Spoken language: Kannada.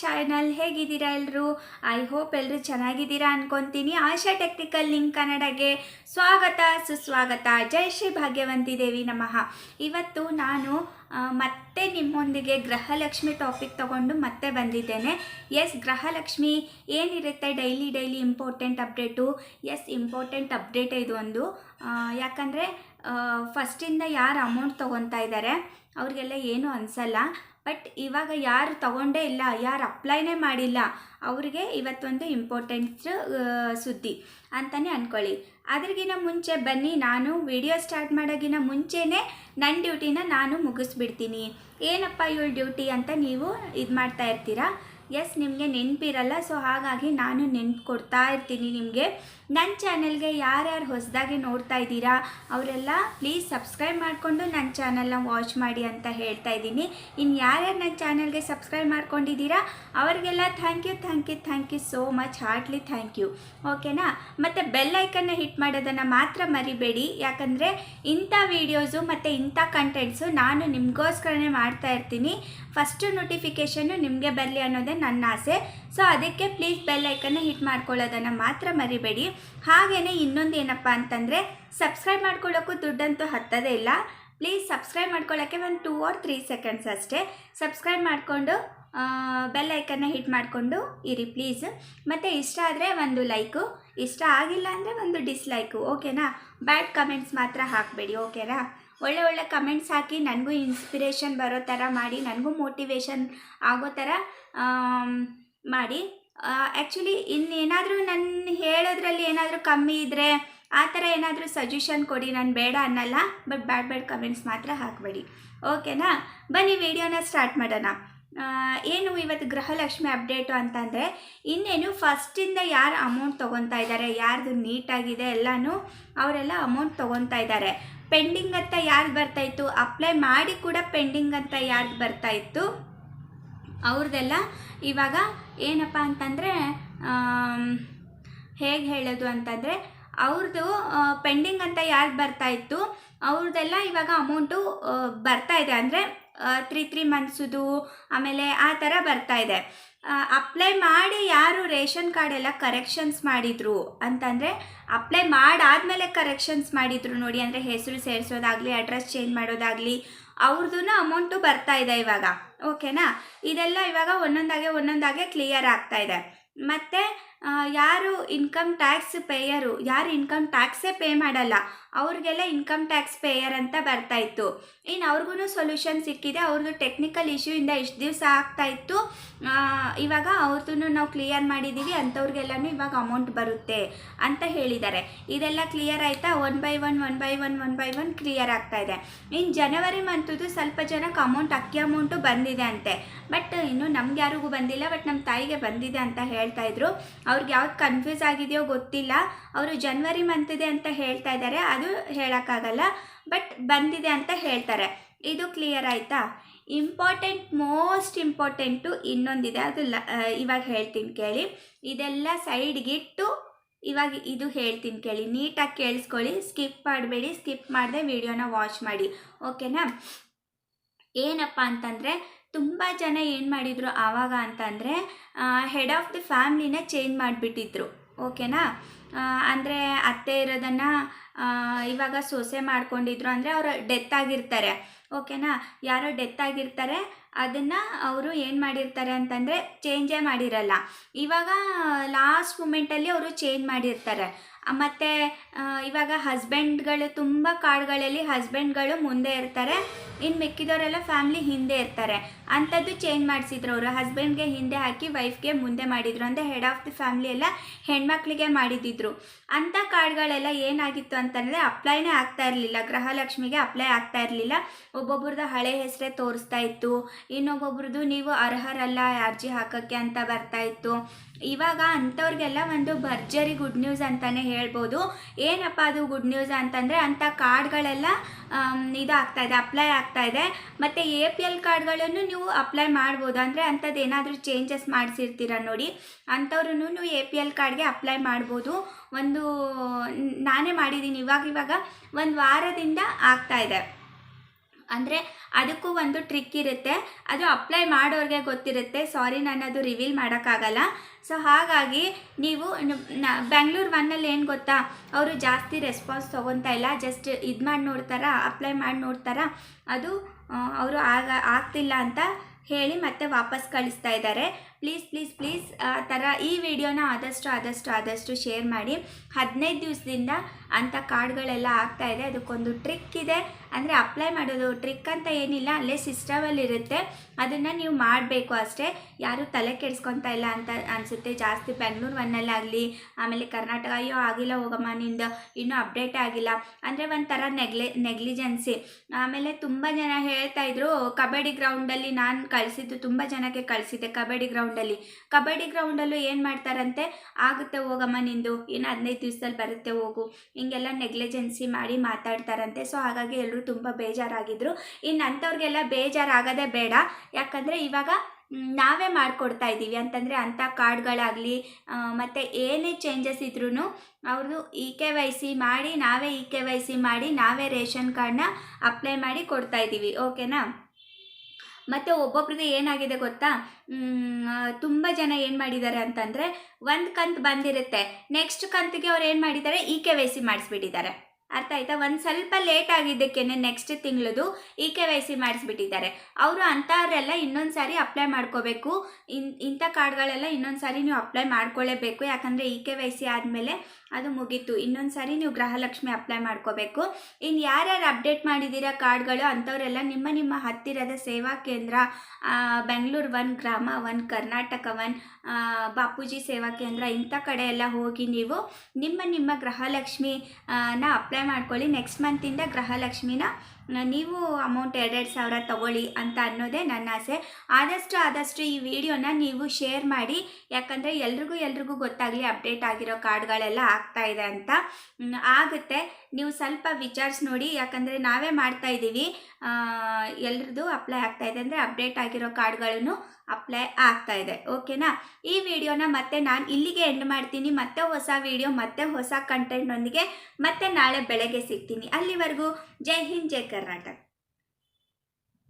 ಚಾನಲ್ ಹೇಗಿದ್ದೀರಾ ಎಲ್ಲರೂ ಐ ಹೋಪ್ ಎಲ್ಲರೂ ಚೆನ್ನಾಗಿದ್ದೀರಾ ಅನ್ಕೊಂತೀನಿ. ಆಶಾ ಟೆಕ್ನಿಕಲ್ ಲಿಂಕ್ ಕನ್ನಡಗೆ ಸ್ವಾಗತ, ಸುಸ್ವಾಗತ. ಜೈ ಶ್ರೀ ಭಾಗ್ಯವಂತಿ ದೇವಿ ನಮಃ. ಇವತ್ತು ನಾನು ಮತ್ತೆ ನಿಮ್ಮೊಂದಿಗೆ ಗೃಹಲಕ್ಷ್ಮಿ ಟಾಪಿಕ್ ತಗೊಂಡು ಮತ್ತೆ ಬಂದಿದ್ದೇನೆ. ಎಸ್ ಗೃಹಲಕ್ಷ್ಮಿ, ಏನಿರುತ್ತೆ daily daily important update yes important update ಇದು ಒಂದು. ಯಾಕಂದರೆ ಫಸ್ಟಿಂದ ಯಾರು ಅಮೌಂಟ್ ತೊಗೊತಾ ಇದ್ದಾರೆ ಅವ್ರಿಗೆಲ್ಲ ಏನೂ ಅನಿಸಲ್ಲ. ಬಟ್ ಇವಾಗ ಯಾರು ತಗೊಂಡೇ ಇಲ್ಲ, ಯಾರು ಅಪ್ಲೈನೇ ಮಾಡಿಲ್ಲ, ಅವರಿಗೆ ಇವತ್ತೊಂದು ಇಂಪಾರ್ಟೆಂಟ್ ಸುದ್ದಿ ಅಂತಲೇ ಅಂದ್ಕೊಳ್ಳಿ ಅದ್ರಿಗಿನ ಮುಂಚೆ ಬನ್ನಿ, ನಾನು ವಿಡಿಯೋ ಸ್ಟಾರ್ಟ್ ಮಾಡೋಗಿನ ಮುಂಚೆನೇ ನನ್ನ ಡ್ಯೂಟಿನ ನಾನು ಮುಗಿಸ್ಬಿಡ್ತೀನಿ. ಏನಪ್ಪ ಇವಳು ಡ್ಯೂಟಿ ಅಂತ ನೀವು ಇದು ಮಾಡ್ತಾ ಇರ್ತೀರಾ? ಎಸ್ ನಿಮಗೆ ನೆನಪಿರಲ್ಲ ಸೊ ಹಾಗಾಗಿ ನಾನು ನೆನ್ಪು ಕೊಡ್ತಾ ಇರ್ತೀನಿ ನಿಮಗೆ. ನನ್ನ ಚಾನಲ್ಗೆ ಯಾರ್ಯಾರು ಹೊಸದಾಗಿ ನೋಡ್ತಾ ಇದ್ದೀರಾ, ಅವರೆಲ್ಲ ಪ್ಲೀಸ್ ಸಬ್ಸ್ಕ್ರೈಬ್ ಮಾಡಿಕೊಂಡು ನನ್ನ ಚಾನಲ್ನ ವಾಚ್ ಮಾಡಿ ಅಂತ ಹೇಳ್ತಾ ಇದ್ದೀನಿ. ಇನ್ನು ಯಾರ್ಯಾರು ನನ್ನ ಚಾನಲ್ಗೆ ಸಬ್ಸ್ಕ್ರೈಬ್ ಮಾಡ್ಕೊಂಡಿದ್ದೀರಾ, ಅವರಿಗೆಲ್ಲ thank you thank you thank you so much heartly thank you ಓಕೆನಾ ಮತ್ತು ಬೆಲ್ ಐಕನ್ನ ಹಿಟ್ ಮಾಡೋದನ್ನು ಮಾತ್ರ ಮರಿಬೇಡಿ, ಯಾಕಂದರೆ ಇಂಥ ವೀಡಿಯೋಸು ಮತ್ತು ಇಂಥ ಕಂಟೆಂಟ್ಸು ನಾನು ನಿಮಗೋಸ್ಕರನೇ ಮಾಡ್ತಾ ಇರ್ತೀನಿ. ಫಸ್ಟು ನೋಟಿಫಿಕೇಷನ್ನು ನಿಮಗೆ ಬರಲಿ ಅನ್ನೋದೇ ನನ್ನ ಆಸೆ ಸೊ ಅದಕ್ಕೆ ಪ್ಲೀಸ್ ಬೆಲ್ ಐಕನ್ನ ಹಿಟ್ ಮಾಡ್ಕೊಳ್ಳೋದನ್ನು ಮಾತ್ರ ಮರಿಬೇಡಿ. ಹಾಗೇ ಇನ್ನೊಂದು ಏನಪ್ಪ ಅಂತಂದರೆ ಸಬ್ಸ್ಕ್ರೈಬ್ ಮಾಡ್ಕೊಳ್ಳೋಕ್ಕೂ ದುಡ್ಡಂತೂ ಹತ್ತದೇ ಇಲ್ಲ. ಪ್ಲೀಸ್ ಸಬ್ಸ್ಕ್ರೈಬ್ ಮಾಡ್ಕೊಳ್ಳೋಕ್ಕೆ ಒಂದು ಟೂ ಆರ್ ತ್ರೀ ಸೆಕೆಂಡ್ಸ್ ಅಷ್ಟೇ. ಸಬ್ಸ್ಕ್ರೈಬ್ ಮಾಡಿಕೊಂಡು ಬೆಲ್ ಐಕನ್ನ ಹಿಟ್ ಮಾಡಿಕೊಂಡು ಇರಿ ಪ್ಲೀಸ್ ಮತ್ತು ಇಷ್ಟ ಆದರೆ ಒಂದು ಲೈಕು ಇಷ್ಟ ಆಗಿಲ್ಲ ಅಂದರೆ ಒಂದು ಡಿಸ್ಲೈಕು ಓಕೆನಾ ಬ್ಯಾಡ್ ಕಮೆಂಟ್ಸ್ ಮಾತ್ರ ಹಾಕಬೇಡಿ ಓಕೆನಾ ಒಳ್ಳೆ ಒಳ್ಳೆ ಕಮೆಂಟ್ಸ್ ಹಾಕಿ ನನಗೂ ಇನ್ಸ್ಪಿರೇಷನ್ ಬರೋ ಥರ ಮಾಡಿ, ನನಗೂ ಮೋಟಿವೇಶನ್ ಆಗೋ ಥರ ಮಾಡಿ. ಆ್ಯಕ್ಚುಲಿ ಇನ್ನೇನಾದರೂ ನನ್ನ ಹೇಳೋದ್ರಲ್ಲಿ ಏನಾದರೂ ಕಮ್ಮಿ ಇದ್ದರೆ ಆ ಥರ ಏನಾದರೂ ಸಜೆಷನ್ ಕೊಡಿ, ನಾನು ಬೇಡ ಅನ್ನಲ್ಲ ಬಟ್ ಬ್ಯಾಡ್ ಬ್ಯಾಡ್ ಕಮೆಂಟ್ಸ್ ಮಾತ್ರ ಹಾಕಬೇಡಿ. ಓಕೆನಾ ಬನ್ನಿ ವಿಡಿಯೋನ ಸ್ಟಾರ್ಟ್ ಮಾಡೋಣ. ಏನು ಇವತ್ತು ಗೃಹಲಕ್ಷ್ಮಿ ಅಪ್ಡೇಟು ಅಂತಂದರೆ, ಇನ್ನೇನು ಫಸ್ಟಿಂದ ಯಾರು ಅಮೌಂಟ್ ತೊಗೊತಾ ಇದ್ದಾರೆ, ಯಾರ್ದು ನೀಟಾಗಿದೆ ಎಲ್ಲನೂ ಅವರೆಲ್ಲ ಅಮೌಂಟ್ ತೊಗೊತಾ ಇದ್ದಾರೆ. ಪೆಂಡಿಂಗ್ ಅಂತ ಯಾರ್ದು ಬರ್ತಾಯಿತ್ತು ಅಪ್ಲೈ ಮಾಡಿ ಕೂಡ ಪೆಂಡಿಂಗ್ ಅಂತ ಯಾರ್ದು ಬರ್ತಾಯಿತ್ತು ಅವ್ರದ್ದೆಲ್ಲ ಇವಾಗ ಏನಪ್ಪ ಅಂತಂದರೆ ಹೇಗೆ ಹೇಳೋದು ಅಂತಂದರೆ ಅವ್ರದ್ದು ಪೆಂಡಿಂಗ್ ಅಂತ ಯಾರ್ದು ಬರ್ತಾ ಇತ್ತು ಅವ್ರದ್ದೆಲ್ಲ ಇವಾಗ ಅಮೌಂಟು ಬರ್ತಾ ಇದೆ. ಅಂದರೆ ತ್ರೀ ತ್ರೀ ಮಂತ್ಸುದು ಆಮೇಲೆ ಆ ಥರ ಬರ್ತಾ ಇದೆ. ಅಪ್ಲೈ ಮಾಡಿ ಯಾರು ರೇಷನ್ ಕಾರ್ಡ್ ಎಲ್ಲ ಕರೆಕ್ಷನ್ಸ್ ಮಾಡಿದ್ರು ಅಂತಂದರೆ ಅಪ್ಲೈ ಮಾಡಾದಮೇಲೆ ಕರೆಕ್ಷನ್ಸ್ ಮಾಡಿದ್ರು ನೋಡಿ, ಅಂದರೆ ಹೆಸರು ಸೇರಿಸೋದಾಗಲಿ ಅಡ್ರೆಸ್ ಚೇಂಜ್ ಮಾಡೋದಾಗಲಿ ಅವ್ರದ್ದು ಅಮೌಂಟು ಬರ್ತಾ ಇದೆ ಇವಾಗ. ಓಕೆನಾ ಇದೆಲ್ಲ ಇವಾಗ ಒಂದೊಂದಾಗೆ ಒಂದೊಂದಾಗೆ ಕ್ಲಿಯರ್ ಆಗ್ತಾ ಇದೆ. ಮತ್ತು ಯಾರು ಇನ್ಕಮ್ ಟ್ಯಾಕ್ಸ್ ಪೇಯರು ಯಾರು ಇನ್ಕಮ್ ಟ್ಯಾಕ್ಸೇ ಪೇ ಮಾಡಲ್ಲ ಅವ್ರಿಗೆಲ್ಲ ಇನ್ಕಮ್ ಟ್ಯಾಕ್ಸ್ ಪೇಯರ್ ಅಂತ ಬರ್ತಾ ಇತ್ತು. ಇನ್ನು ಅವ್ರಿಗೂ ಸೊಲ್ಯೂಷನ್ ಸಿಕ್ಕಿದೆ ಅವ್ರದ್ದು ಟೆಕ್ನಿಕಲ್ ಇಶ್ಯೂಯಿಂದ ಇಷ್ಟು ದಿವಸ ಆಗ್ತಾ ಇತ್ತು. ಆ, ಇವಾಗ ಅವ್ರದ್ದು ನಾವು ಕ್ಲಿಯರ್ ಮಾಡಿದ್ದೀವಿ ಅಂಥವ್ರಿಗೆಲ್ಲನೂ ಇವಾಗ ಅಮೌಂಟ್ ಬರುತ್ತೆ ಅಂತ ಹೇಳಿದ್ದಾರೆ. ಇದೆಲ್ಲ ಕ್ಲಿಯರ್ ಆಯಿತಾ? One by one one by one one by one clear ಆಗ್ತಾ ಇದೆ. ಇನ್ನು ಜನವರಿ ಮಂತದ್ದು ಸ್ವಲ್ಪ ಜನಕ್ಕೆ ಅಮೌಂಟ್ ಅಕ್ಕಿ ಅಮೌಂಟು ಬಂದಿದೆ ಅಂತೆ. ಬಟ್ ಇನ್ನು ನಮ್ಗೆ ಯಾರಿಗೂ ಬಂದಿಲ್ಲ ಬಟ್ ನಮ್ಮ ತಾಯಿಗೆ ಬಂದಿದೆ ಅಂತ ಹೇಳ್ತಾ ಇದ್ರು. ಅವ್ರಿಗೆ ಯಾವ್ದು ಕನ್ಫ್ಯೂಸ್ ಆಗಿದೆಯೋ ಗೊತ್ತಿಲ್ಲ. ಅವರು ಜನ್ವರಿ ಇದೆ ಅಂತ ಹೇಳ್ತಾ ಇದ್ದಾರೆ ಅದು ಹೇಳೋಕ್ಕಾಗಲ್ಲ. ಬಟ್ ಬಂದಿದೆ ಅಂತ ಹೇಳ್ತಾರೆ. ಇದು ಕ್ಲಿಯರ್ ಆಯಿತಾ? ಇಂಪಾರ್ಟೆಂಟ್ ಮೋಸ್ಟ್ ಇಂಪಾರ್ಟೆಂಟು ಇನ್ನೊಂದಿದೆ. ಅದು ಲ ಇವಾಗ ಹೇಳ್ತೀನಿ ಕೇಳಿ. ಇದೆಲ್ಲ ಸೈಡ್ಗಿಟ್ಟು ಇವಾಗ ಇದು ಹೇಳ್ತೀನಿ ಕೇಳಿ. ನೀಟಾಗಿ ಕೇಳಿಸ್ಕೊಳ್ಳಿ. ಸ್ಕಿಪ್ ಮಾಡಬೇಡಿ. ಸ್ಕಿಪ್ ಮಾಡದೆ ವಿಡಿಯೋನ ವಾಚ್ ಮಾಡಿ. ಓಕೆನಾ ಏನಪ್ಪ ಅಂತಂದರೆ ತುಂಬ ಜನ ಏನು ಮಾಡಿದರು ಆವಾಗ ಅಂತಂದರೆ ಹೆಡ್ ಆಫ್ ದಿ ಫ್ಯಾಮ್ಲಿನ ಚೇಂಜ್ ಮಾಡಿಬಿಟ್ಟಿದ್ರು. ಓಕೆನಾ ಅಂದರೆ ಅತ್ತೆ ಇರೋದನ್ನು ಇವಾಗ ಸೊಸೆ ಮಾಡ್ಕೊಂಡಿದ್ರು ಅಂದರೆ ಅವರು ಡೆತ್ ಆಗಿರ್ತಾರೆ. ಓಕೆನಾ ಯಾರೋ ಡೆತ್ ಆಗಿರ್ತಾರೆ, ಅದನ್ನು ಅವರು ಏನು ಮಾಡಿರ್ತಾರೆ ಅಂತಂದರೆ ಚೇಂಜೇ ಮಾಡಿರಲ್ಲ. ಇವಾಗ ಲಾಸ್ಟ್ ಮೂಮೆಂಟಲ್ಲಿ ಅವರು ಚೇಂಜ್ ಮಾಡಿರ್ತಾರೆ. ಮತ್ತು ಇವಾಗ ಹಸ್ಬೆಂಡ್ಗಳು ತುಂಬ ಕಾರ್ಡ್ಗಳಲ್ಲಿ ಹಸ್ಬೆಂಡ್ಗಳು ಮುಂದೆ ಇರ್ತಾರೆ. ಇನ್ನು ಮಿಕ್ಕಿದವರೆಲ್ಲ ಫ್ಯಾಮ್ಲಿ ಹಿಂದೆ ಇರ್ತಾರೆ. ಅಂಥದ್ದು ಚೇಂಜ್ ಮಾಡಿಸಿದ್ರು ಅವರು. ಹಸ್ಬೆಂಡ್ಗೆ ಹಿಂದೆ ಹಾಕಿ ವೈಫ್ಗೆ ಮುಂದೆ ಮಾಡಿದರು ಅಂದರೆ ಹೆಡ್ ಆಫ್ ದಿ ಫ್ಯಾಮ್ಲಿ ಎಲ್ಲ ಹೆಣ್ಮಕ್ಳಿಗೆ ಮಾಡಿದ್ದಿದ್ರು ಅಂಥ ಕಾರ್ಡ್ಗಳೆಲ್ಲ ಏನಾಗಿತ್ತು ಅಂತಂದರೆ ಅಪ್ಲೈನೇ ಆಗ್ತಾ ಇರಲಿಲ್ಲ. ಗೃಹಲಕ್ಷ್ಮಿಗೆ ಅಪ್ಲೈ ಆಗ್ತಾ ಇರಲಿಲ್ಲ. ಒಬ್ಬೊಬ್ರದ್ದು ಹಳೆ ಹೆಸರೇ ತೋರಿಸ್ತಾ ಇತ್ತು. ಇನ್ನೊಬ್ಬೊಬ್ರದ್ದು, ನೀವು ಅರ್ಹರಲ್ಲ ಅರ್ಜಿ ಹಾಕೋಕ್ಕೆ ಅಂತ ಬರ್ತಾ ಇತ್ತು. ಇವಾಗ ಅಂಥವ್ರಿಗೆಲ್ಲ ಒಂದು ಭರ್ಜರಿ ಗುಡ್ ನ್ಯೂಸ್ ಅಂತಲೇ ಹೇಳ್ಬೋದು. ಏನಪ್ಪ ಅದು ಗುಡ್ ನ್ಯೂಸ್ ಅಂತಂದರೆ ಅಂಥ ಕಾರ್ಡ್ಗಳೆಲ್ಲ ಇದಾಗ್ತಾ ಇದು ಅಪ್ಲೈ ಆಗ್ತಾ ಇದೆ. ಮತ್ತು ಎ ಪಿ ಎಲ್ ಕಾರ್ಡ್ಗಳನ್ನು ನೀವು ಅಪ್ಲೈ ಮಾಡ್ಬೋದು. ಅಂದರೆ ಅಂಥದ್ದು ಏನಾದರೂ ಚೇಂಜಸ್ ಮಾಡಿಸಿರ್ತೀರ ನೋಡಿ. ಅಂಥವ್ರೂ ಎ ಪಿ ಎಲ್ ಕಾರ್ಡ್ಗೆ ಅಪ್ಲೈ ಮಾಡ್ಬೋದು. ಒಂದು, ನಾನೇ ಮಾಡಿದ್ದೀನಿ. ಇವಾಗ ಇವಾಗ ಒಂದು ವಾರದಿಂದ ಆಗ್ತಾ ಇದೆ. ಅಂದರೆ ಅದಕ್ಕೂ ಒಂದು ಟ್ರಿಕ್ ಇರುತ್ತೆ. ಅದು ಅಪ್ಲೈ ಮಾಡೋರಿಗೆ ಗೊತ್ತಿರುತ್ತೆ. ಸಾರಿ ನಾನು ಅದು ರಿವೀಲ್ ಮಾಡೋಕ್ಕಾಗಲ್ಲ. ಸೊ ಹಾಗಾಗಿ ನೀವು ಬೆಂಗ್ಳೂರು ಒನ್ನಲ್ಲಿ ಏನು ಗೊತ್ತಾ? ಅವರು ಜಾಸ್ತಿ ರೆಸ್ಪಾನ್ಸ್ ತೊಗೊತಾ ಇಲ್ಲ. ಜಸ್ಟ್ ಇದು ಮಾಡಿ ನೋಡ್ತಾರಾ ಅಪ್ಲೈ ಮಾಡಿ ನೋಡ್ತಾರಾ. ಅದು ಅವರು ಆಗ, ಆಗ್ತಿಲ್ಲ ಅಂತ ಹೇಳಿ ಮತ್ತೆ ವಾಪಸ್ ಕಳಿಸ್ತಾ ಇದ್ದಾರೆ ಪ್ಲೀಸ್ ಪ್ಲೀಸ್ ಪ್ಲೀಸ್ ಆ ಥರ ಈ ವಿಡಿಯೋನ ಆದಷ್ಟು ಆದಷ್ಟು ಆದಷ್ಟು ಶೇರ್ ಮಾಡಿ. ಹದಿನೈದು ದಿವಸದಿಂದ ಅಂಥ ಕಾರ್ಡ್ಗಳೆಲ್ಲ ಆಗ್ತಾ ಇದೆ. ಅದಕ್ಕೊಂದು ಟ್ರಿಕ್ ಇದೆ. ಅಂದರೆ ಅಪ್ಲೈ ಮಾಡೋದು ಟ್ರಿಕ್ ಅಂತ ಏನಿಲ್ಲ, ಅಲ್ಲೇ ಸಿಸ್ಟಮಲ್ಲಿರುತ್ತೆ ಅದನ್ನು ನೀವು ಮಾಡಬೇಕು ಅಷ್ಟೇ. ಯಾರೂ ತಲೆ ಕೆಡ್ಸ್ಕೊತಾ ಇಲ್ಲ ಅಂತ ಅನಿಸುತ್ತೆ. ಜಾಸ್ತಿ ಬೆಂಗಳೂರು ಒನ್ನಲ್ಲಾಗಲಿ ಆಮೇಲೆ ಕರ್ನಾಟಕ, ಅಯ್ಯೋ ಆಗಿಲ್ಲ ಹೋಗಮ್ಮ ನಿಂದು, ಇನ್ನೂ ಅಪ್ಡೇಟ್ ಆಗಿಲ್ಲ. ಅಂದರೆ ಒಂಥರ ನೆಗ್ಲೆ ನೆಗ್ಲಿಜೆನ್ಸಿ ಆಮೇಲೆ ತುಂಬ ಜನ ಹೇಳ್ತಾ ಇದ್ರು, ಕಬಡ್ಡಿ ಗ್ರೌಂಡಲ್ಲಿ ನಾನು ಕಳಿಸಿದ್ದು ತುಂಬ ಜನಕ್ಕೆ ಕಳಿಸಿದ್ದೆ ಕಬಡ್ಡಿ ಗ್ರೌಂಡಲ್ಲಿ ಕಬಡ್ಡಿ ಗ್ರೌಂಡಲ್ಲೂ ಏನು ಮಾಡ್ತಾರಂತೆ? ಆಗುತ್ತೆ ಹೋಗಮ್ಮ ನಿಂದು, ಇನ್ನು ಹದಿನೈದು ದಿವಸದಲ್ಲಿ ಬರುತ್ತೆ ಹೋಗು. ಹಿಂಗೆಲ್ಲ ನೆಗ್ಲಿಜೆನ್ಸಿ ಮಾಡಿ ಮಾತಾಡ್ತಾರಂತೆ. ಸೊ ಹಾಗಾಗಿ ಎಲ್ಲರೂ ತುಂಬ ಬೇಜಾರಾಗಿದ್ರು. ಇನ್ನು ಅಂಥವ್ರಿಗೆಲ್ಲ ಬೇಜಾರಾಗೋದೇ ಬೇಡ. ಯಾಕಂದರೆ ಇವಾಗ ನಾವೇ ಮಾಡಿಕೊಡ್ತಾ ಇದ್ದೀವಿ. ಅಂತಂದರೆ ಅಂಥ ಕಾರ್ಡ್ಗಳಾಗಲಿ ಮತ್ತು ಏನೇ ಚೇಂಜಸ್ ಇದ್ರೂ ಅವ್ರದ್ದು ಇ ಕೆ ವೈ ಸಿ ಮಾಡಿ, ನಾವೇ ಇ ಕೆ ವೈ ಸಿ ಮಾಡಿ, ನಾವೇ ರೇಷನ್ ಕಾರ್ಡನ್ನ ಅಪ್ಲೈ ಮಾಡಿ ಕೊಡ್ತಾ ಇದ್ದೀವಿ. ಓಕೆನಾ ಮತ್ತು ಒಬ್ಬೊಬ್ರದ್ದು ಏನಾಗಿದೆ ಗೊತ್ತಾ? ತುಂಬ ಜನ ಏನು ಮಾಡಿದ್ದಾರೆ ಅಂತಂದರೆ ಒಂದು ಕಂತು ಬಂದಿರುತ್ತೆ. ನೆಕ್ಸ್ಟ್ ಕಂತಿಗೆ ಅವ್ರು ಏನು ಮಾಡಿದ್ದಾರೆ? ಇ ಕೆ ವೈ ಸಿ ಮಾಡಿಸ್ಬಿಟ್ಟಿದ್ದಾರೆ. ಅರ್ಥ ಆಯ್ತಾ? ಒಂದು ಸ್ವಲ್ಪ ಲೇಟ್ ಆಗಿದ್ದಕ್ಕೇನೆ ನೆಕ್ಸ್ಟ್ ತಿಂಗಳದು ಇ ಕೆ ವೈ ಸಿ ಮಾಡಿಸ್ಬಿಟ್ಟಿದ್ದಾರೆ. ಅವರು ಅಂಥವ್ರೆಲ್ಲ ಇನ್ನೊಂದು ಸಾರಿ ಅಪ್ಲೈ ಮಾಡ್ಕೋಬೇಕು. ಇನ್, ಇಂಥ ಕಾರ್ಡ್ಗಳೆಲ್ಲ ಇನ್ನೊಂದು ಸಾರಿ ನೀವು ಅಪ್ಲೈ ಮಾಡ್ಕೊಳ್ಳೇಬೇಕು ಯಾಕಂದರೆ ಇ ಕೆ ವೈ ಸಿ ಆದಮೇಲೆ ಅದು ಮುಗೀತು. ಇನ್ನೊಂದು ಸಾರಿ ನೀವು ಗೃಹಲಕ್ಷ್ಮಿ ಅಪ್ಲೈ ಮಾಡ್ಕೋಬೇಕು. ಇನ್ನು ಯಾರ್ಯಾರು ಅಪ್ಡೇಟ್ ಮಾಡಿದ್ದೀರಾ ಕಾರ್ಡ್ಗಳು, ಅಂಥವರೆಲ್ಲ ನಿಮ್ಮ ನಿಮ್ಮ ಹತ್ತಿರದ ಸೇವಾ ಕೇಂದ್ರ ಬೆಂಗಳೂರು ಒನ್, ಗ್ರಾಮ ಒನ್, ಕರ್ನಾಟಕ ಒನ್ ಬಾಪೂಜಿ ಸೇವಾ ಕೇಂದ್ರ ಇಂಥ ಕಡೆ ಎಲ್ಲ ಹೋಗಿ ನೀವು ನಿಮ್ಮ ನಿಮ್ಮ ಗೃಹಲಕ್ಷ್ಮಿ ನ ಅಪ್ಲೈ ಮಾಡ್ಕೊಳ್ಳಿ. ನೆಕ್ಸ್ಟ್ ಮಂತಿಂದ ಗೃಹಲಕ್ಷ್ಮಿನ ನೀವು ಅಮೌಂಟ್ ಎರಡೆರಡು ಸಾವಿರ ತಗೊಳ್ಳಿ ಅಂತ ಅನ್ನೋದೇ ನನ್ನ ಆಸೆ. ಆದಷ್ಟು ಆದಷ್ಟು ಈ ವಿಡಿಯೋನ ನೀವು ಶೇರ್ ಮಾಡಿ. ಯಾಕಂದರೆ ಎಲ್ರಿಗೂ ಎಲ್ರಿಗೂ ಗೊತ್ತಾಗಲಿ ಅಪ್ಡೇಟ್ ಆಗಿರೋ ಕಾರ್ಡ್ಗಳೆಲ್ಲ ಆಗ್ತಾ ಇದೆ ಅಂತ. ಆಗುತ್ತೆ. ನೀವು ಸ್ವಲ್ಪ ವಿಚಾರಿಸಿ ನೋಡಿ. ಯಾಕಂದರೆ ನಾವೇ ಮಾಡ್ತಾ ಇದ್ದೀವಿ. ಎಲ್ರದ್ದು ಅಪ್ಲೈ ಆಗ್ತಾ ಇದೆ ಅಂದರೆ ಅಪ್ಡೇಟ್ ಆಗಿರೋ ಕಾರ್ಡ್ಗಳನ್ನು ಅಪ್ಲೈ ಆಗ್ತಾ ಇದೆ. ಓಕೆನಾ ಈ ವಿಡಿಯೋನ ಮತ್ತೆ ನಾನು ಇಲ್ಲಿಗೆ ಎಂಡ್ ಮಾಡ್ತೀನಿ. ಮತ್ತೆ ಹೊಸ ವಿಡಿಯೋ, ಮತ್ತೆ ಹೊಸ ಕಂಟೆಂಟ್ನೊಂದಿಗೆ ಮತ್ತೆ ನಾಳೆ ಬೆಳಗ್ಗೆ ಸಿಗ್ತೀನಿ. ಅಲ್ಲಿವರೆಗೂ ಜೈ ಹಿಂದ್, ಜೈ ಕರ್ನಾಟಕ